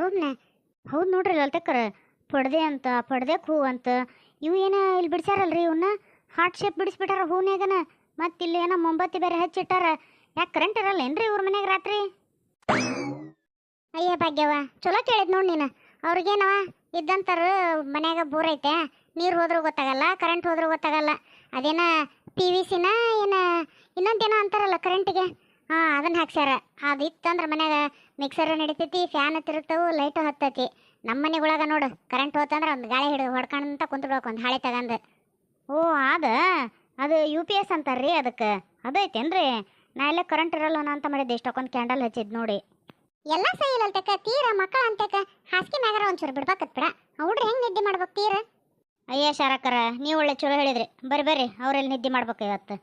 ರೂಮ್ನ? ಹೌದು ನೋಡ್ರಿ ಲಲಿತಕ್ಕರ, ಪಡ್ದೆ ಅಂತ ಪಡ್ದೆಕ್ ಹೂ ಅಂತ. ಇವು ಏನ ಇಲ್ಲಿ ಬಿಡ್ಸ್ಯಾರಲ್ರಿ ಇವನ್ನ ಹಾರ್ಟ್ ಶೇಪ್ ಬಿಡಿಸ್ಬಿಟ್ಟಾರ ಹೂನ್ಯಾಗನ. ಮತ್ತೆ ಇಲ್ಲಿ ಏನೋ ಮೊಂಬತ್ತಿ ಬೇರೆ ಹಚ್ಚಿಟ್ಟಾರ. ಯಾಕೆ ಕರೆಂಟ್ ಇರಲ್ಲ ಏನ್ರಿ ಇವ್ರ ಮನೆಗೆ ರಾತ್ರಿ? ಅಯ್ಯ ಭಾಗ್ಯವ ಚಲೋ ಕೇಳಿದ್ ನೋಡಿ ನೀನು. ಅವ್ರಿಗೇನವ? ಇದ್ದಂತಾರ ಮನ್ಯಾಗ ಬೋರ್ ಐತೆ. ನೀರು ಹೋದ್ರೂ ಗೊತ್ತಾಗಲ್ಲ ಕರೆಂಟ್ ಹೋದ್ರೂ ಗೊತ್ತಾಗಲ್ಲ. ಅದೇನ ಪಿ ವಿ ಸಿನ ಏನ ಇನ್ನೊಂದೇನೋ ಅಂತಾರಲ್ಲ ಕರೆಂಟಿಗೆ ಹಾಂ ಅದನ್ನ ಹಾಕ್ಸ್ಯಾರ. ಅದು ಇತ್ತಂದ್ರೆ ಮನ್ಯಾಗ ಮಿಕ್ಸರ್ ನಡಿತೈತಿ ಫ್ಯಾನ್ ತಿರುಗ್ತಾವು ಲೈಟು ಹತ್ತೈತಿ. ನಮ್ಮ ಮನೆಗೊಳಗ ನೋಡು ಕರೆಂಟ್ ಹೋತಂದ್ರೆ ಒಂದು ಗಾಳಿ ಹಿಡಿದು ಹೊಡ್ಕೊಂತ ಕುಂತ್ಬಿಡ್ಬೇಕು ಒಂದು ಹಾಳೆ ತಗಂದು. ಓ ಅದ ಅದು ಯು ಪಿ ಎಸ್ ಅಂತಾರ್ರಿ ಅದಕ್ಕೆ. ಅದೈತೇನ್ರಿ? ನಾ ಎಲ್ಲ ಕರೆಂಟ್ ಇರಲ್ಲ ಅಂತ ಮಾಡಿದ್ದೆ ಇಷ್ಟಕ್ಕೊಂದು ಕ್ಯಾಂಡಲ್ ಹಚ್ಚಿದ್ ನೋಡಿ. ಎಲ್ಲ ಸಹಿ ಇಲ್ಲಲ್ತಕ್ಕ ತೀರ ಮಕ್ಕಳು ಅಂತಕ ಹಾಸಿಗೆ ಮ್ಯಾಗಾರ ಒಂಚೂರು ಬಿಡ್ಬೇಕತ್ ಬಿಡ. ಹುಡ್ರಿ ಹೆಂಗೆ ನಿದ್ದೆ ಮಾಡ್ಬೇಕು ತೀರ? ಅಯ್ಯ ಶಾರಕ್ಕರ ನೀವು ಒಳ್ಳೆ ಚಲೋ ಹೇಳಿದ್ರಿ. ಬರ್ರಿ ಬರ್ರಿ ಅವ್ರೆಲ್ಲಿ ನಿದ್ದೆ ಮಾಡ್ಬೇಕು ಇವತ್ತು?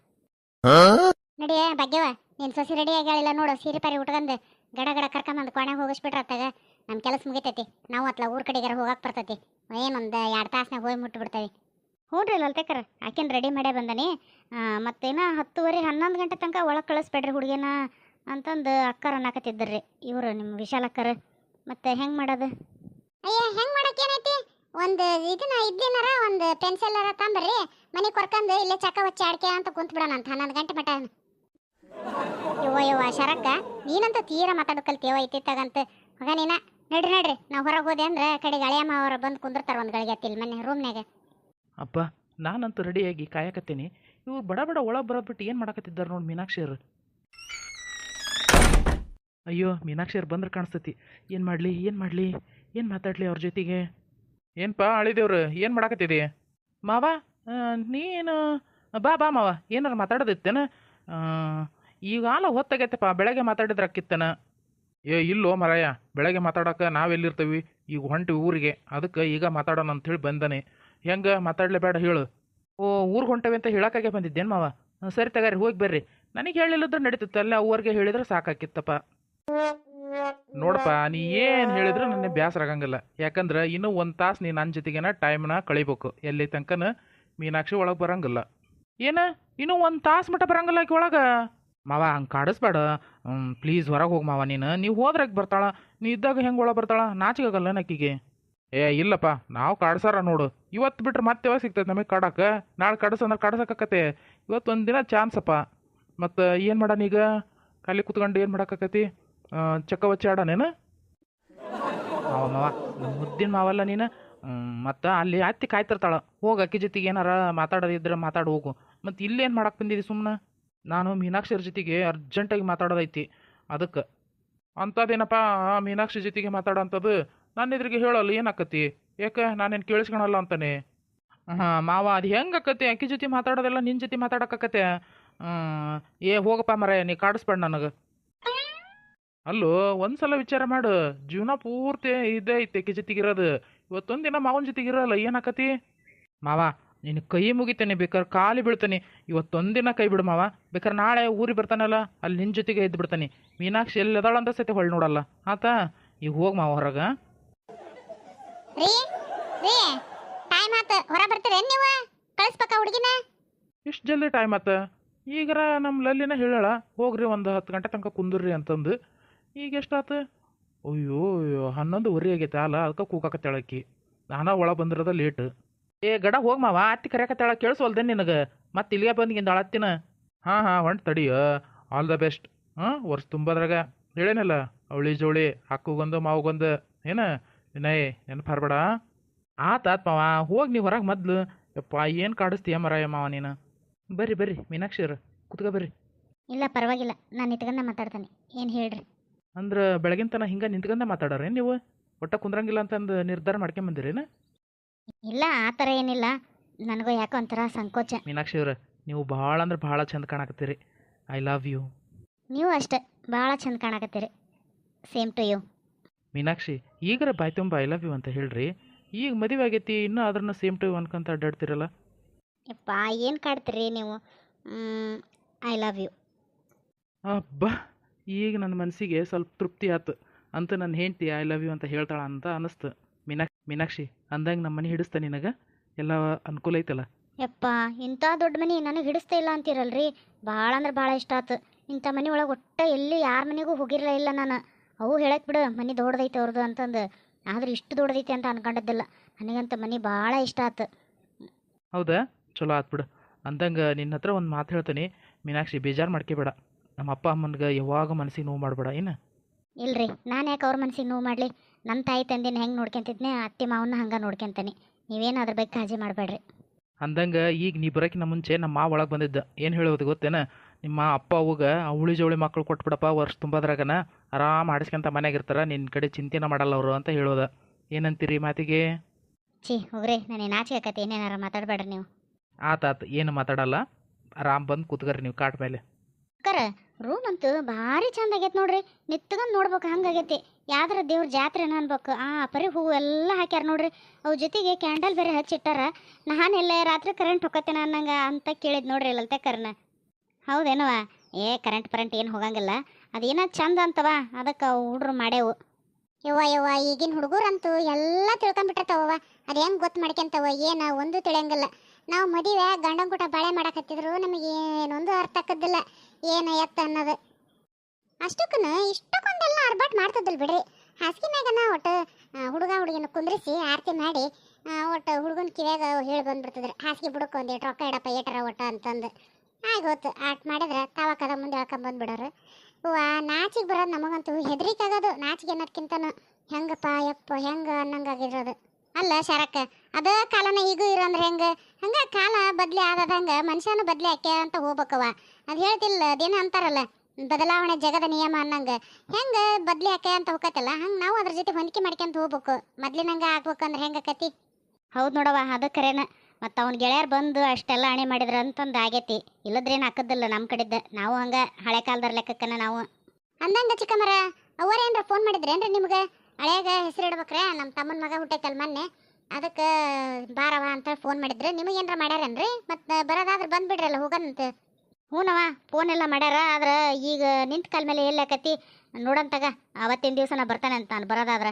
ನಡಿಯ ಭಾಗ್ಯವ ನೀನ್ ಸೊಸಿ ರೆಡಿ ಆಗಿಲ್ಲ ನೋಡು, ಸೀರೆ ಪರಿ ಉಟ್ಕಂದು ಗಡ ಗಡ ಕರ್ಕೊಂಬಂದು ಕೊನೆಗೆ ಹೋಗಿಸ್ಬಿಟ್ರ ಅತ್ತಾಗ. ನಮ್ಮ ಕೆಲಸ ಮುಗಿತೈತಿ. ನಾವು ಅತ್ಲ ಊರ ಕಡೆಗಾರ ಹೋಗಕ್ ಬರ್ತೈತಿ. ಏನೊಂದು ಎರಡು ತಾಸ್ನಾಗ ಹೋಗಿ ಮುಟ್ಟು ಬಿಡ್ತೇವೆ ಹ್ಞೂ ರೀ ಲಲ್ತೇಕರ ಆಕಿನ ರೆಡಿ ಮಾಡೇ ಬಂದನಿ. ಮತ್ತೇನು ಹತ್ತುವರೆ ಹನ್ನೊಂದು ಗಂಟೆ ತನಕ ಒಳಗೆ ಕಳಿಸ್ಬೇಡ್ರಿ ಹುಡುಗಿನ ಅಂತಂದು ಅಕ್ಕರ ಅನ್ನಕತ್ತಿದ್ದರ್ರಿ. ಇವರು ನಿಮ್ಮ ವಿಶಾಲ ಅಕ್ಕರ. ಮತ್ತೆ ಹೆಂಗೆ ಮಾಡೋದು? ಅಯ್ಯ, ಹೆಂಗೆ ಮಾಡಕ್ಕೆ ಏನೈತಿ? ಒಂದು ಇದನ್ನ ಇದ್ದೇನಾರ, ಒಂದು ಪೆನ್ಸಿಲ್ಲಾರ ತಂಬರ್ರಿ ಮನೆ ಕೊರ್ಕಂದು ಇಲ್ಲೇ ಚಕ್ಕ ಹಚ್ಚಿ ಆಡ್ಕೆ ಅಂತ ಕುಂತ್ ಬಿಡೋಣ ಅಂತ ಹನ್ನೊಂದು ಗಂಟೆ ಮಟ ಯವ್ವ ಯವ್ವ ಶರಕ್ಕ ನೀನಂತ ತೀರ ಮಾತಾಡೋ ತೇವ ಇತ್ತಿತ್ತಾಗಂತ ಮಗ ನೀನ ನಡ್ರಿ ನಡ್ರಿ ನಾವು ಹೊರಗೆ ಹೋದೆ ಅಂದ್ರೆ ಕಡೆಗೆ ಅಳಿಯಮ್ಮ ಅವ್ರ ಬಂದು ಕುಂದಿರ್ತಾರ ಒಂದು ಗಳಿಗೆ ಅತ್ತಿಲ್ ಮನೆ ರೂಮ್ನಾಗ ಅಪ್ಪ ನಾನಂತೂ ರೆಡಿಯಾಗಿ ಕಾಯಕತ್ತೀನಿ. ಇವ್ರು ಬಡ ಬಡ ಒಳಗೆ ಬರೋದ್ಬಿಟ್ಟು ಏನು ಮಾಡಕತ್ತಿದ್ದಾರೆ ನೋಡಿ ಮೀನಾಕ್ಷಿಯರು ಅಯ್ಯೋ ಮೀನಾಕ್ಷಿಯರು ಬಂದ್ರೆ ಕಾಣಿಸ್ತತಿ ಏನು ಮಾಡಲಿ ಏನು ಮಾಡಲಿ ಏನು ಮಾತಾಡಲಿ ಅವ್ರ ಜೊತೆಗೆ? ಏನಪ್ಪ ಅಳಿದೇವ್ರು ಏನು ಮಾಡಕತ್ತಿದೆ? ಮಾವ ನೀನು ಬಾ ಬಾ ಮಾವ ಏನಾರು ಮಾತಾಡೋದಿತ್ತೇನ? ಈಗಾಲ ಹೊತ್ತಾಗೈತಪ್ಪ, ಬೆಳಗ್ಗೆ ಮಾತಾಡಿದ್ರೆ ಅಕ್ಕಿತ್ತನ? ಏ, ಇಲ್ಲೋ ಮರಯ್ಯ ಬೆಳಗ್ಗೆ ಮಾತಾಡೋಕೆ ನಾವೆಲ್ಲಿರ್ತೀವಿ ಈಗ ಹೊಂಟಿ ಊರಿಗೆ, ಅದಕ್ಕೆ ಈಗ ಮಾತಾಡೋಣ ಅಂಥೇಳಿ ಬಂದನೆ. ಹೆಂಗೆ, ಮಾತಾಡಲೇ ಬೇಡ ಹೇಳು. ಓ, ಊರಿಗೆ ಹೊಂಟವೆ ಅಂತ ಹೇಳೋಕ್ಕಾಗೆ ಬಂದಿದ್ದೇನು ಮಾವ? ಸರಿ ತಗಾರಿ, ಹೋಗಿ ಬರ್ರಿ. ನನಗೆ ಹೇಳಿಲ್ಲದ್ರೆ ನಡೀತಿತ್ತು, ಅಲ್ಲೇ ಅವ್ರಿಗೆ ಹೇಳಿದ್ರೆ ಸಾಕಾಕಿತ್ತಪ್ಪ. ನೋಡಪ್ಪ, ನೀ ಏನು ಹೇಳಿದ್ರು ನನ್ನ ಬೇಸರ ಆಗಂಗಿಲ್ಲ. ಯಾಕಂದ್ರೆ ಇನ್ನೂ ಒಂದು ತಾಸು ನೀ ನನ್ನ ಜೊತೆಗೇನ ಟೈಮ್ನ ಕಳಿಬೇಕು. ಎಲ್ಲಿ ತನಕನ ಮೀನಾಕ್ಷಿ ಒಳಗೆ ಬರಂಗಿಲ್ಲ. ಏನ? ಇನ್ನೂ ಒಂದು ತಾಸು ಮಟ್ಟ ಬರಂಗಿಲ್ಲ ಆಕೆ ಒಳಗೆ? ಮಾವ, ಹಂಗೆ ಕಾಡಿಸ್ಬೇಡ. ಪ್ಲೀಸ್ ಹೊರಗೆ ಹೋಗಿ ಮಾವ ನೀನು. ನೀವು ಹೋದ್ರಾಗ ಬರ್ತಾಳ. ನೀ ಇದ್ದಾಗ ಹೆಂಗೆ ಒಳ ಬರ್ತಾಳ? ನಾಚಿಕಾಗಲ್ಲ ನಕ್ಕಿಗೆ. ಏ, ಇಲ್ಲಪ್ಪ. ನಾವು ಕಾಡ್ಸಾರ ನೋಡು. ಇವತ್ತು ಬಿಟ್ರೆ ಮತ್ತೆ ಯಾವಾಗ ಸಿಗ್ತೈತೆ ನಮಗೆ ಕಾಡಕ್ಕೆ ನಾಳೆ ಕಡಸ ಅಂದ್ರೆ ಇವತ್ತು ಒಂದು ದಿನ ಚಾನ್ಸಪ್ಪ. ಮತ್ತು, ಏನು ಮಾಡೋಣ ಈಗ ಖಾಲಿ ಕೂತ್ಕೊಂಡು ಏನು ಮಾಡೋಕ್ಕಾಕತಿ ಚಕ್ಕ ವಚ್ಚಿ ಆಡನೇನು ಮಾವ ಮಾವ. ನಮ್ಮ ಮುದ್ದಿನ ಮಾವಲ್ಲ ನೀನು. ಮತ್ತು ಅಲ್ಲಿ ಹತ್ತಿ ಕಾಯ್ತಿರ್ತಾಳೆ. ಹೋಗಿ ಅಕ್ಕಿ ಜೊತೆಗೆ ಏನಾರ ಮಾತಾಡೋದಿದ್ರೆ ಮಾತಾಡಿ ಹೋಗು. ಮತ್ತು ಇಲ್ಲೇನು ಮಾಡಕ್ಕೆ ಬಂದಿದ್ದೀವಿ ಸುಮ್ಮನೆ ನಾನು ಮೀನಾಕ್ಷಿರ ಜೊತೆಗೆ ಅರ್ಜೆಂಟಾಗಿ ಮಾತಾಡೋದೈತಿ. ಅದಕ್ಕೆ ಅಂಥದ್ದೇನಪ್ಪ, ಮೀನಾಕ್ಷಿ ಜೊತೆಗೆ ಮಾತಾಡೋಂಥದ್ದು ನನ್ನ ಎದುರಿಗೆ ಹೇಳಲ್ಲ ಏನಾಕತಿ ಯಾಕೆ ನಾನೇನು ಕೇಳಿಸ್ಕೊಳಲ್ಲ ಅಂತಾನೆ. ಹಾಂ, ಮಾವ, ಅದು ಹೆಂಗೆ ಆಕತಿ ಅಕ್ಕಿ ಜೊತೆ ಮಾತಾಡೋದೆಲ್ಲ ನಿನ್ನ ಜೊತೆ ಮಾತಾಡೋಕ್ಕಾಕತೆ ಏ, ಹೋಗಪ್ಪ ಮರ ನೀ ಕಾಡಿಸ್ಬೇಡ ನನಗೆ. ಅಲ್ಲೋ ಒಂದು ಸಲ ವಿಚಾರ ಮಾಡು. ಜೀವನ ಪೂರ್ತಿ ಇದೇ ಐತೆ ಅಕ್ಕಿ ಜೊತೆಗಿರೋದು. ಇವತ್ತೊಂದು ದಿನ ಮಾವನ ಜೊತೆಗಿರಲ್ಲ ಏನಾಕತಿ ಮಾವ ನಿನ್ನ ಕೈ ಮುಗಿತೇನೆ ಬೇಕಾದ್ರೆ ಕಾಲಿ ಬೀಳ್ತಾನೆ. ಇವತ್ತೊಂದಿನ ಕೈ ಬಿಡು ಮಾವ. ಬೇಕಾದ್ರೆ ನಾಳೆ ಊರಿಗೆ ಬರ್ತಾನಲ್ಲ ಅಲ್ಲಿ ನಿನ್ನ ಜೊತೆಗೆ ಎದ್ದು ಬಿಡ್ತಾನೆ. ಮೀನಾಕ್ಷಿ ಎಲ್ಲಿ ಅದಾಳ ಅಂತ ಸತಿ ಹೊಳ್ ನೋಡಲ್ಲ. ಆತ ಈಗ ಹೋಗಿ ಮಾವ ಹೊರಗೆ. ರೀ ರೀ ಟೈಮ್ ಆತ. ಹೊರ ಬರ್ತೀರೇನ್ ನೀವು? ಕಳಿಸ್ಬೇಕ ಹುಡುಗಿನ? ಇಷ್ಟು ಜಲ್ದಿ ಟೈಮ್ ಆತ. ಈಗರ ನಮ್ಮ ಲಲ್ಲಿನ ಹೇಳಾಳ ಹೋಗ್ರಿ ಒಂದು ಹತ್ತು ಗಂಟೆ ತನಕ ಕುಂದ್ರಿ ಅಂತಂದು. ಈಗ ಎಷ್ಟಾತ? ಅಯ್ಯೋ ಅಯ್ಯೋ ಹನ್ನೊಂದುವರೆ ಆಗೈತೆ ಅಲ್ಲ ಅದಕ್ಕೆ ಕೂಗಾಕತ್ತಾಳ ನಾನು ಒಳಗೆ ಒಳ ಬಂದಿರೋದ ಲೇಟ್ ಏ ಗಡ ಹೋಗಿ ಮಾವ ಅತ್ತಿ ಕರೆಯಕತ್ತಾಳ ಕೇಳಿಸ್ವಲ್ದೆ ನಿನಗೆ? ಮತ್ತೆ ಇಲ್ಲಿಗೆ ಬಂದ್ಗಿಂದ ಅಳತ್ತಿನ ಹಾಂ ಹಾಂ ಹೊಂಟು ತಡಿಯ ಆಲ್ ದ ಬೆಸ್ಟ್ ಹಾಂ ವರ್ಷ ತುಂಬದ್ರಾಗ ಹೇಳೇನಲ್ಲ ಅವಳಿ ಜೋಳಿ ಅಕ್ಕಗೊಂದು ಮಾವಗೊಂದು ಏನ? ವಿನಯ್ ನೆನಪು ಹರ್ಬೇಡ ಆತ ಆತ್ ಮಾವ ಹೋಗಿ ನೀವು ಹೊರಗೆ ಮೊದ್ಲು. ಯಪ್ಪ ಏನು ಕಾಡಿಸ್ತೀಯ ಮರಾಯ ಮಾವ ನೀನು? ಬರ್ರಿ ಬರ್ರಿ ಮೀನಾಕ್ಷಿಯರ ಕುತ್ಕೊ ಬರ್ರಿ. ಇಲ್ಲ ಪರವಾಗಿಲ್ಲ ನಾನು ಇಟ್ಕೊಂಡ ಮಾತಾಡ್ತಾನೆ ಏನು ಹೇಳ್ರಿ? ಅಂದ್ರೆ ಬೆಳಗಿನ ತನ ಹಿಂಗೆ ನಿಂತ್ಕೊಂಡೆ ಮಾತಾಡೋರೇನು ನೀವು? ಒಟ್ಟ ಕುಂದ್ರಂಗಿಲ್ಲ ಅಂತಂದು ನಿರ್ಧಾರ ಮಾಡ್ಕೊಂಬಂದಿರೇನು? ಇಲ್ಲ ಆ ಥರ ಏನಿಲ್ಲ. ನನಗೂ ಯಾಕೋ ಒಂಥರ ಸಂಕೋಚ. ಮೀನಾಕ್ಷಿಯವ್ರ ನೀವು ಭಾಳ ಅಂದ್ರೆ ಭಾಳ ಚಂದ ಕಾಣಕತ್ತೀರಿ. ಐ ಲವ್ ಯು ನೀವು ಅಷ್ಟೇ ಭಾಳ ಚಂದ ಕಾಣಕತ್ತೀರಿ. ಸೇಮ್ ಟು ಯು ಮೀನಾಕ್ಷಿ ಈಗರ ಬಾಯ್ ತುಂಬ ಐ ಲವ್ ಯು ಅಂತ ಹೇಳ್ರಿ. ಈಗ ಮದುವೆ ಆಗೈತಿ ಇನ್ನೂ ಅದ್ರನ್ನ ಸೇಮ್ ಟು ಅನ್ಕೊಂತ ಅಡ್ಡಾಡ್ತಿರಲ್ಲ? ಯಪ್ಪ ಏನು ಕಾಡ್ತೀರಿ ನೀವು? ಐ ಲವ್ ಯು ಅಬ್ಬಾ ಈಗ ನನ್ನ ಮನಸ್ಸಿಗೆ ಸ್ವಲ್ಪ ತೃಪ್ತಿ ಆಯ್ತು ಅಂತ ನನ್ನ ಹೆಂಡ್ತಿ ಐ ಲವ್ ಯು ಅಂತ ಹೇಳ್ತಾಳ ಅಂತ ಅನಿಸ್ತು. ಮೀನಾಕ್ಷಿ ಮೀನಾಕ್ಷಿ ಅಂದಂಗೆ ನಮ್ಮ ಮನೆ ಹಿಡಿಸ್ತಾ ನಿನಗೆ? ಎಲ್ಲ ಅನುಕೂಲ ಐತಲ್ಲ? ಯಪ್ಪ ಇಂಥ ದೊಡ್ಡ ಮನೆ ನನಗೆ ಹಿಡಿಸ್ತಾ ಇಲ್ಲ ಅಂತೀರಲ್ರಿ? ಭಾಳ ಅಂದ್ರೆ ಭಾಳ ಇಷ್ಟ ಆತು. ಇಂಥ ಮನೆ ಒಳಗೆ ಒಟ್ಟ ಎಲ್ಲಿ ಯಾರ ಮನೆಗೂ ಹೋಗಿರಲೇ ಇಲ್ಲ ನಾನು. ಅವು ಹೇಳಕ್ ಬಿಡು ಮನೆ ದೊಡ್ಡದೈತೆ ಅವ್ರದ್ದು ಅಂತಂದು. ಆದ್ರೆ ಇಷ್ಟು ದೊಡ್ಡದೈತೆ ಅಂತ ಅನ್ಕೊಂಡಿದ್ದಿಲ್ಲ. ನನಗಂತ ಮನೆ ಭಾಳ ಇಷ್ಟ ಆತು. ಹೌದಾ? ಚಲೋ ಆತ್ ಬಿಡು. ಅಂದಂಗೆ ನಿನ್ನ ಹತ್ರ ಒಂದು ಮಾತು ಹೇಳ್ತೀನಿ. ಮೀನಾಕ್ಷಿ ಬೇಜಾರು ಮಾಡ್ಕೋಬೇಡ. ನಮ್ಮ ಅಪ್ಪ ಅಮ್ಮನ್ಗೆ ಯಾವಾಗ ಮನಸ್ಸಿಗೆ ನೋವು ಮಾಡಬೇಡ ಏನು? ಇಲ್ರಿ ನಾನು ಯಾಕೆ ಅವ್ರ ಮನಸ್ಸಿಗೆ ನೋವು ಮಾಡಲಿ? ನನ್ನ ತಾಯಿ ತಂದಿನ ಹೆಂಗೆ ನೋಡ್ಕೊಂತಿದ್ನೆ ಅತ್ತೆ ಮಾವನ್ನ ಹಂಗೆ ನೋಡ್ಕೊಂತಾನೆ. ನೀವೇನು ಅದ್ರ ಬಗ್ಗೆ ಕಾಳಜಿ ಮಾಡಬೇಡ್ರಿ. ಅಂದಂಗೆ ಈಗ ನೀ ಬರೋಕಿನ ಮುಂಚೆ ನಮ್ಮ ಮಾವ ಒಳಗೆ ಬಂದಿದ್ದ. ಏನು ಹೇಳೋದು ಗೊತ್ತೇನ? ನಿಮ್ಮ ಅಪ್ಪ ಅವ್ಗ ಅವಳಿ ಜವಳಿ ಮಕ್ಕಳು ಕೊಟ್ಬಿಡಪ್ಪ ವರ್ಷ ತುಂಬದ್ರಾಗನ ಆರಾಮ್ ಆಡಿಸ್ಕೊಂತ ಮನ್ಯಾಗ ಇರ್ತಾರ ನಿನ್ನ ಕಡೆ ಚಿಂತೆನ ಮಾಡಲ್ಲ ಅವರು ಅಂತ ಹೇಳೋದ. ಏನಂತೀರಿ ಮಾತಿಗೆ? ಛೀ ಹೋಗ್ರಿ ನಾನು ನಾಚಿಕೆ ಆಕತಿ ಏನೇನಾರ ಮಾತಾಡಬೇಡ್ರಿ ನೀವು. ಆತಾತ ಏನು ಮಾತಾಡಲ್ಲ. ಆರಾಮ್ ಬಂದು ಕೂತ್ಕರಿ ನೀವು ಕಾಟ್ ಮೇಲೆ. ರೂಮ್ ಅಂತೂ ಭಾರಿ ಚಂದ ಆಗೈತೆ ನೋಡ್ರಿ. ನಿತ್ಕೊಂಡ್ ನೋಡ್ಬೇಕು ಹಂಗಾಗೈತಿ ಯಾವ್ದಾರ ದೇವ್ರ ಜಾತ್ರೆನ ಅನ್ಬೇಕು. ಆ, ಪರಿ ಹೂವು ಎಲ್ಲ ಹಾಕ್ಯಾರ ನೋಡ್ರಿ. ಅವು ಜೊತೆಗೆ ಕ್ಯಾಂಡಲ್ ಬೇರೆ ಹಚ್ಚಿಟ್ಟಾರ. ನಾನೆಲ್ಲ ರಾತ್ರಿ ಕರೆಂಟ್ ಹೊಕ್ಕತ್ತೇನ ಅನ್ನಂಗ ಅಂತ ಕೇಳಿದ್ ನೋಡ್ರಿ ಕರ್ನ ಹೌದೇನವ ಏ ಕರೆಂಟ್ ಪರೆಂಟ್ ಏನು ಹೋಗಂಗಿಲ್ಲ. ಅದೇನ ಚಂದ ಅಂತವ. ಅದಕ್ಕೆ ಹುಡ್ರು ಮಾಡೇವು ಯವ್ವ ಯವ್ವ, ಈಗಿನ ಹುಡುಗರಂತೂ ಎಲ್ಲ ತಿಳ್ಕೊಂಬಿಟ್ಟಿರ್ತಾವ ಅದು ಹೆಂಗೆ ಗೊತ್ತು ಮಾಡ್ಕೊಂತವ ಏನು ಒಂದು ತಿಳಿಯಂಗಿಲ್ಲ. ನಾವು ಮದುವೆ ಗಂಡನ ಕೂಟ ಬಾಳೆ ಮಾಡಕತ್ತಿದ್ರು ನಮಗೆ ಏನೊಂದು ಅರ್ಥ ಆಕದಿಲ್ಲ. ಏನು ಎತ್ತ ಅನ್ನೋದು. ಅಷ್ಟಕ್ಕನ ಇಷ್ಟಕ್ಕೊಂದೆಲ್ಲ ಅರ್ಬಾಟ್ ಮಾಡ್ತದಲ್ ಬಿಡ್ರಿ. ಹಾಸಿಗೆ ಮ್ಯಾಗನ ಒಟ್ಟು ಹುಡುಗ ಹುಡುಗಿನ ಕುಂದ್ರಿಸಿ ಆರತಿ ಮಾಡಿ ಒಟ್ಟು ಹುಡುಗನ ಕಿವ್ಯಾಗ ಹೇಳಿ ಬಂದ್ಬಿಡ್ತದ್ರಿ. ಹಾಸಿಗೆ ಬುಡಕ್ಕೆ ಒಂದು ಏಟ್ ರೊಕ್ಕ ಇಡಪ್ಪ ಏಟರ ಒಟ್ಟು ಅಂತಂದು. ಆಗೋತು. ಆಟ ಮಾಡಿದ್ರೆ ತಾವ ಕದ ಮುಂದೆ ಹೇಳ್ಕೊಂಡ್ ಬಂದ್ಬಿಡೋರು. ಆ ನಾಚಿಗೆ ಬರೋದು ನಮಗಂತೂ ಹೆದರಿಕೆ ಆಗೋದು ನಾಚಿಗೆ ಅನ್ನೋದ್ಕಿಂತನೂ ಹೆಂಗಪ್ಪ, ಯಪ್ಪ, ಹೆಂಗೆ ಅನ್ನಂಗಾಗಿರೋದು. ಅಲ್ಲ ಶರಕ್ಕ, ಅದ ಕಾಲನ ಈಗೂ ಇರೋಂದ್ರೆ ಹೆಂಗ? ಹಂಗೆ ಕಾಲ ಬದಲಿ ಆದದಂಗ ಮನುಷ್ಯನ ಬದಲಿ ಆಕೆ ಅಂತ ಹೋಗ್ಬೇಕವ ಅದು ಹೇಳ್ತಿಲ್ಲ, ಅದೇನ ಅಂತಾರಲ್ಲ. ಬದಲಾವಣೆ ಜಗದ ನಿಯಮ ಅನ್ನಂಗ. ಹೆಂಗ ಬದ್ಲಿ ಆಕೆ ಅಂತ ಹೋಗತ್ತಲ್ಲ ಹಂಗ ನಾವು ಅದ್ರ ಜೊತೆ ಹೊಂದಿಕೆ ಮಾಡ್ಕೊಂತ ಹೋಗ್ಬೇಕು. ಮೊದ್ಲಿನಂಗ ಆಗ್ಬೇಕಂದ್ರೆ ಹೆಂಗ ಆಕತಿ? ಹೌದು ನೋಡವ್ವ ಅದು ಕರೆನ. ಮತ್ತು ಅವ್ನ ಗೆಳೆಯರು ಬಂದು ಅಷ್ಟೆಲ್ಲ ಅಣೆ ಮಾಡಿದ್ರ ಅಂತಂದು ಆಗೈತಿ. ಇಲ್ಲದ್ರೇನು ಹಾಕದಿಲ್ಲ ನಮ್ಮ ಕಡೆದ ನಾವು ಹಂಗ ಹಳೆ ಕಾಲದಾರ ಲೆಕ್ಕಕ್ಕನ ನಾವು. ಅಂದಂಗ ಚಿಕ್ಕಮ್ಮರ ಅವರೇನ್ರ ಫೋನ್ ಮಾಡಿದ್ರೇನ್ರಿ ನಿಮ್ಗೆ? ಹಳೆಯಾಗ ಹೆಸರು ಇಡ್ಬೇಕ್ರೆ ನಮ್ಮ ತಮ್ಮನ ಮಗ ಹುಟ್ಟೈತಲ್ಲ ಮೊನ್ನೆ. ಅದಕ್ಕೆ ಬಾರವ ಅಂತ ಫೋನ್ ಮಾಡಿದ್ರೆ. ನಿಮಗೇನ್ರ ಮಾಡ್ಯಾರೇನ್ರಿ? ಮತ್ತು ಬರೋದಾದ್ರೆ ಬಂದ್ಬಿಡ್ರಲ್ಲ ಹೋಗನಂತ. ಹ್ಞೂನವ ಫೋನ್ ಎಲ್ಲ ಮಾಡ್ಯಾರ, ಆದ್ರೆ ಈಗ ನಿಂತ ಕಾಲ ಮೇಲೆ ಎಲ್ಲಿ ಆಕತಿ? ನೋಡಂತಾಗ ಅವತ್ತಿನ ದಿವಸ ನಾ ಬರ್ತಾನೆ ಅಂತ ನಾನು ಬರೋದಾದ್ರೆ.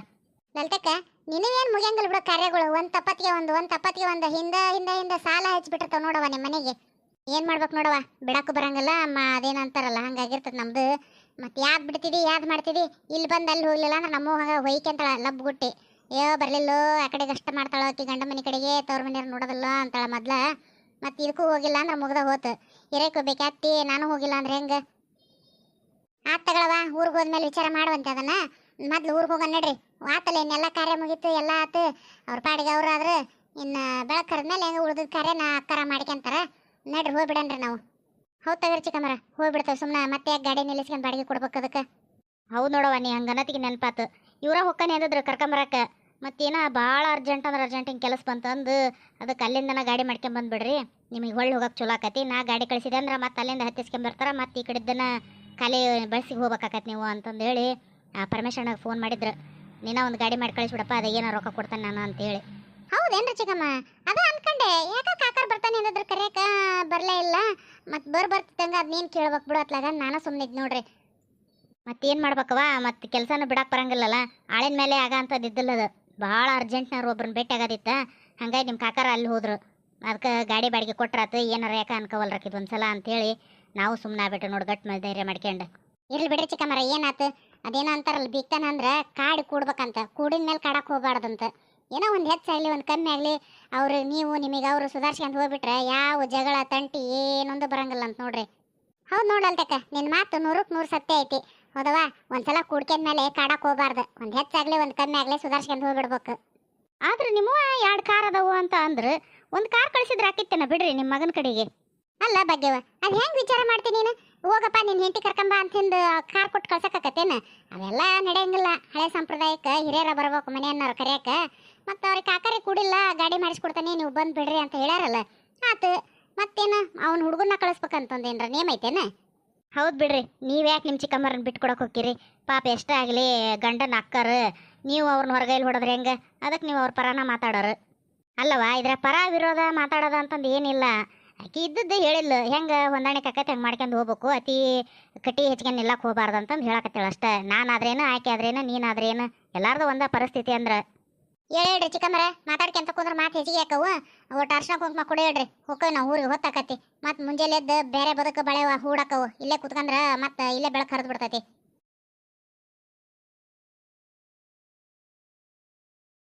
ಲಲಿತಕ್ಕ, ನಿನಗೇನು ಮುಗಿಯಂಗಿಲ್ಲ ಬಿಡೋ ಕಾರ್ಯಗಳು, ಒಂದು ತಪ್ಪತ್ತಿಗೆ ಒಂದು ಒಂದು ತಪ್ಪತ್ತಿಗೆ ಒಂದು, ಹಿಂದೆ ಹಿಂದೆ ಹಿಂದೆ ಸಾಲ ಹಚ್ಚಿಬಿಟ್ಟಿರ್ತಾವ ನೋಡವ ನಿಮ್ಮ ಮನೆಗೆ. ಏನು ಮಾಡ್ಬೇಕು ನೋಡವ ಬಿಡಕ್ಕೂ ಬರಂಗಿಲ್ಲ, ಅಮ್ಮ ಅದೇನು ಅಂತಾರಲ್ಲ ಹಂಗಾಗಿರ್ತದೆ ನಮ್ದು. ಮತ್ತೆ ಯಾವ್ದು ಬಿಡ್ತಿದಿ ಯಾವ್ದು ಮಾಡ್ತಿದಿ, ಇಲ್ಲಿ ಬಂದು ಅಲ್ಲಿ ಹೋಗ್ಲಿಲ್ಲ ಅಂದ್ರೆ ನಮ್ಮ ಹಂಗೆ ಹೊಯ್ಕೊಂತಾಳ ಲಬ್ ಗುಟ್ಟಿ. ಅಯ್ಯೋ, ಬರಲಿಲ್ಲೋ, ಆ ಕಡೆಗೆ ಅಷ್ಟು ಮಾಡ್ತಾಳೋ ಆಕಿ ಗಂಡ ಮನೆ ಕಡೆಗೆ, ತವ್ರ ಮನೆಯವ್ರು ನೋಡೋದಿಲ್ಲ ಅಂತಾಳೆ ಮೊದ್ಲ. ಮತ್ತೆ ಇದಕ್ಕೂ ಹೋಗಿಲ್ಲ ಅಂದ್ರೆ ಮುಗ್ದ ಹೋತು. ಹಿರೇಕ್ ಬೇಕಾತ್ತಿ ನಾನು ಹೋಗಿಲ್ಲ ಅಂದ್ರೆ ಹೆಂಗೆ? ಆ ತಗೊಳವ ಊರಿಗೆ ಹೋದ್ಮೇಲೆ ವಿಚಾರ ಮಾಡುವಂತೆ ಅದನ್ನ. ಮೊದ್ಲು ಊರಿಗೆ ಹೋಗೋಣ ನಡ್ರಿ. ಆತಲ್ಲ ಇನ್ನೆಲ್ಲ ಕಾರ್ಯ ಮುಗೀತು, ಎಲ್ಲ ಆತು. ಅವ್ರ ಪಾಡಿಗೆ ಅವ್ರು ಆದ್ರೆ ಇನ್ನು ಬೆಳಕು ಕರೆದ್ಮೇಲೆ ಹೆಂಗೆ ಉಳ್ದಿದ್ದ ಕಾರ್ಯನ ಅಕ್ಕಾರ ಮಾಡ್ಕೊಂತಾರ ನಡ್ರಿ ಹೋಗ್ಬಿಡನ್ರಿ ನಾವು. ಹೌದು ತಗರಿ ಚಿಕ್ಕಮ್ಮರ ಹೋಗ್ಬಿಡ್ತೇವೆ ಸುಮ್ಮನೆ ಮತ್ತೆ ಗಾಡಿ ನಿಲ್ಲಿಸ್ಕೊಂಡು ಬಾಡಿಗೆ ಕೊಡ್ಬೇಕು ಅದಕ್ಕೆ? ಹೌದು ನೋಡವ್ವ, ನೀ ಹಂಗೆ ಅನ್ನತಿಗೆ ನೆನಪಾತು. ಇವ್ರ ಹೊಕ್ಕನೆ ಅಂದಿದ್ರು ಕರ್ಕೊಂಬರಕ್ಕೆ ಮತ್ತೇನ ಭಾಳ ಅರ್ಜೆಂಟ್ ಅಂದ್ರೆ ಅರ್ಜೆಂಟ್ ಹಿಂಗೆ ಕೆಲಸ ಬಂತಂದು ಅದಕ್ಕೆ ಅಲ್ಲಿಂದನ ಗಾಡಿ ಮಾಡ್ಕೊಂಡ್ ಬಂದ್ಬಿಡ್ರಿ. ನಿಮಗೆ ಹೊಳ್ಳಿ ಹೋಗಕ್ಕೆ ಚಲೋ ಆಕತಿ. ನಾ ಗಾಡಿ ಕಳಿಸಿದೆ ಅಂದ್ರೆ ಮತ್ತೆ ಅಲ್ಲಿಂದ ಹತ್ತಿಸ್ಕೊಂಬರ್ತಾರೆ ಮತ್ತೆ ಈ ಕಡೆದನ್ನ ಖಾಲಿ ಬಸ್ಸಿಗೆ ಹೋಗ್ಬೇಕಾಕತ್ ನೀವು ಅಂತಂದು ಹೇಳಿ ಆ ಪರಮೇಶ್ವರನಾಗ ಫೋನ್ ಮಾಡಿದ್ರು. ನೀನ ಒಂದು ಗಾಡಿ ಮಾಡಿ ಕಳಿಸ್ಬಿಡಪ್ಪ ಅದು ಏನೋ ರೊಕ್ಕ ಕೊಡ್ತಾನೆ ನಾನು ಅಂತೇಳಿ ಹೌದೇನ್ರಿ ಚಿಕ್ಕಮ್ಮ? ಅದ ಅನ್ಕಂಡೆ ಯಾಕೆ ಕಾಕರ್ ಬರ್ತಾನೆ ಅನ್ನೋದ್ರ ಕರೆಯಕ ಬರಲೇ ಇಲ್ಲ? ಮತ್ತೆ ಬರ್ ಬರ್ತಿದ್ದಂಗೆ ಅದು ನೀನು ಕೇಳ್ಬೇಕು ಬಿಡು ಅತ್ಲಾಗ. ನಾನು ಸುಮ್ಮನೆ ನೋಡ್ರಿ. ಮತ್ತೇನು ಮಾಡ್ಬೇಕವ ಮತ್ತೆ ಕೆಲಸನೂ ಬಿಡಕ್ಕೆ ಬರಂಗಿಲ್ಲಲ್ಲ. ಆಳಿನ ಮೇಲೆ ಆಗ ಅಂಥದ್ದು ಇದ್ದಿಲ್ಲ ಅದು ಭಾಳ ಅರ್ಜೆಂಟ್ನವ್ರು ಒಬ್ರನ್ನ ಭೇಟಿ ಆಗೋದಿತ್ತ, ಹಂಗಾಗಿ ನಿಮ್ಮ ಕಾಕಾರ ಅಲ್ಲಿ ಹೋದ್ರು. ಅದಕ್ಕೆ ಗಾಡಿ ಬಾಡಿಗೆ ಕೊಟ್ರಾತು, ಏನಾರ ಯಾಕ ಅನ್ಕೋವಲ್ರಕ್ಕಿದ್ ಒಂದ್ಸಲ ಅಂತೇಳಿ ನಾವು ಸುಮ್ಮನೆ ಆಗ್ಬಿಟ್ಟು ನೋಡಿ ಗಟ್ಟ ಮೇಲೆ ಧೈರ್ಯ ಮಾಡ್ಕೊಂಡು ಇರ್ಲಿ ಬಿಡ್ರಿ ಚಿಕ್ಕಮ್ಮರ, ಏನಾತು? ಅದೇನೋ ಅಂತಾರಲ್ಲ ಬೀಗ್ತಾನ ಅಂದ್ರೆ ಕಾಡು ಕೂಡ್ಬೇಕಂತ, ಕೂಡಿನ ಮೇಲೆ ಕಾಡಕ್ಕೆ ಹೋಗಬಾರ್ದಂತ. ಏನೋ ಒಂದು ಹೆಚ್ಚಾಗಲಿ ಒಂದು ಕಮ್ಮಿ ಆಗಲಿ, ಅವರು ನೀವು, ನಿಮಗೆ ಅವರು ಸುಧಾರಿಸ್ಕೊಂಡು ಹೋಗ್ಬಿಟ್ರೆ ಯಾವ ಜಗಳ, ತಂಟಿ, ಏನೊಂದು ಬರಂಗಿಲ್ಲ ಅಂತ ನೋಡ್ರಿ. ಹೌದು ನೋಡಲ್ತಕ್ಕ ನಿನ್ನ ಮಾತು ನೂರಕ್ಕೆ ನೂರು ಸತ್ಯ ಐತಿ. ಹೌದವಾ ಒಂದ್ಸಲ ಮೇಲೆ ಕಾಡಕ್ಕೆ ಹೋಗ್ಬಾರ್ದು. ಒಂದು ಹೆಚ್ಚಾಗಲಿ ಒಂದು ಕಮ್ಮಿ ಆಗಲಿ ಸುಧಾರಿಸ್ಕೊಂಡು ಹೋಗ್ಬಿಡ್ಬೇಕು. ಆದ್ರೆ ನಿಮ್ಮ ಎರಡು ಕಾರ್ ಅದಾವು ಅಂತ ಅಂದ್ರೆ. ಒಂದು ಕಾರ್ ಕಳಿಸಿದ್ರೆ ಹಾಕಿತ್ತೇನ ಬಿಡ್ರಿ ನಿಮ್ಮ ಮಗನ ಕಡೆಗೆ? ಅಲ್ಲ ಭಾಗ್ಯವ ಅದು ಹೆಂಗೆ ವಿಚಾರ ಮಾಡ್ತೀನಿ ನೀನು? ಹೋಗಪ್ಪ ನಿನ್ನ ಹೆಂಡತಿ ಕರ್ಕೊಂಬ ಅಂತಂದು ಕಾರ್ ಕೊಟ್ಟು ಕಳ್ಸಕತ್ತೇನ ಅವೆಲ್ಲ ನಡೆಯಂಗಿಲ್ಲ. ಹಳೆ ಸಂಪ್ರದಾಯಕ್ಕೆ ಹಿರಿಯರ ಬರ್ಬೇಕು ಮನೆಯನ್ನವ್ರು ಕರೆಯಕ್ಕೆ ಮತ್ತು ಅವ್ರಿಗೆ ಕಾಕರಿ ಕೂಡಿಲ್ಲ ಗಾಡಿ ಮಾಡಿಸ್ಕೊಡ್ತಾನೆ ನೀವು ಬಂದು ಬಿಡ್ರಿ ಅಂತ ಹೇಳ್ಯಾರಲ್ಲ. ಆತು ಮತ್ತೇನು? ಅವ್ನ ಹುಡುಗನ್ನ ಕಳಿಸ್ಬೇಕಂತಂದೇನ್ರ ನೇಮ್ ಐತೇನ? ಹೌದು ಬಿಡ್ರಿ, ನೀವು ಯಾಕೆ ನಿಮ್ಮ ಚಿಕ್ಕಮ್ಮರನ್ನ ಬಿಟ್ಕೊಡಕ್ಕೆ ಹೋಗ್ತೀರಿ? ಪಾಪ ಎಷ್ಟೇ ಆಗಲಿ ಗಂಡನ ಅಕ್ಕರ, ನೀವು ಅವ್ರನ್ನ ಹೊರಗೈಲಿ ಹೊಡೆದ್ರೆ ಹೆಂಗೆ? ಅದಕ್ಕೆ ನೀವು ಅವ್ರ ಪರಾನ ಮಾತಾಡೋರು. ಅಲ್ಲವ, ಇದರ ಪರ ವಿರೋಧ ಮಾತಾಡೋದು ಅಂತಂದು ಏನಿಲ್ಲ. ಆಕೆ ಇದ್ದದ್ದು ಹೇಳಿಲ್ಲ, ಹೆಂಗೆ ಹೊಂದಾಣಿಕೆ ಆಕೈತೆ ಹೆಂಗೆ ಮಾಡ್ಕೊಂಡು ಹೋಗ್ಬೇಕು, ಅತಿ ಕಟ್ಟಿ ಹೆಚ್ಚಿಗೆ ನಿಲ್ಲಕ್ಕೆ ಹೋಗಬಾರ್ದು ಅಂತಂದು ಹೇಳಕತ್ತೇಳ ಅಷ್ಟೇ. ನಾನಾದ್ರೇನು, ಆಕೆ ಆದ್ರೇನು, ನೀನಾದ್ರೇನು, ಎಲ್ಲಾರ್ದು ಒಂದೇ ಪರಿಸ್ಥಿತಿ ಅಂದ್ರೆ. ಹೇಳ್ರಿ ಚಿಕ್ಕಮ್ಮರ ಮಾತಾಡ್ಕೊಂತ ಕುಂದ್ರೆ ಮಾತು ಹೆಚ್ಚಿಗೆ ಯಾಕವು ಒಟ್ಟು ಅರ್ಶನ ಕುಂಕುಮ ಕೊಡಿ ಹೇಳ್ರಿ ಹೋಗ್ಕವಿ ನಾವು ಊರಿಗೆ ಹೊತ್ತಾಕತಿ ಮತ್ತು ಮುಂಜಾನೆ ಎದ್ದು ಬೇರೆ ಬದುಕು ಬಳೆ ಹೂಡಾಕವು ಇಲ್ಲೇ ಕುತ್ಕಂದ್ರೆ ಮತ್ತೆ ಇಲ್ಲೇ ಬೆಳಕು ಹರಿದು ಬಿಡ್ತೈತಿ.